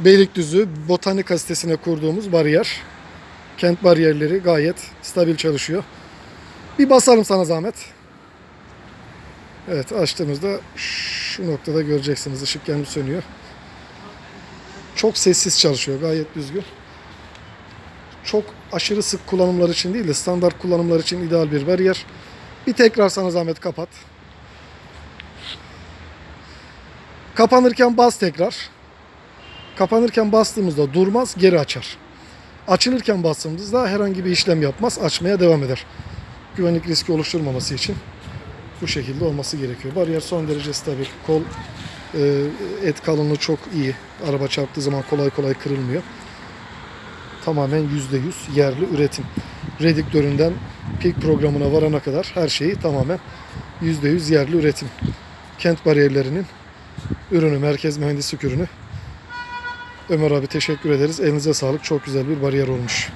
Beylikdüzü Botanika sitesine kurduğumuz bariyer. Kent bariyerleri gayet stabil çalışıyor. Bir basalım sana zahmet. Evet açtığımızda şu noktada göreceksiniz ışık yanıp sönüyor. Çok sessiz çalışıyor gayet düzgün. Çok aşırı sık kullanımlar için değil de standart kullanımlar için ideal bir bariyer. Bir tekrar sana zahmet kapat. Kapanırken bas tekrar. Kapanırken bastığımızda durmaz, geri açar. Açılırken bastığımızda herhangi bir işlem yapmaz, açmaya devam eder. Güvenlik riski oluşturmaması için bu şekilde olması gerekiyor. Bariyer son derece stabil. Kol e, et kalınlığı çok iyi. Araba çarptığı zaman kolay kolay kırılmıyor. Tamamen %100 yerli üretim. Redüktöründen pik programına varana kadar her şeyi tamamen %100 yerli üretim. Kent bariyerlerinin ürünü, merkez mühendislik ürünü. Ömer abi teşekkür ederiz. Elinize sağlık. Çok güzel bir bariyer olmuş.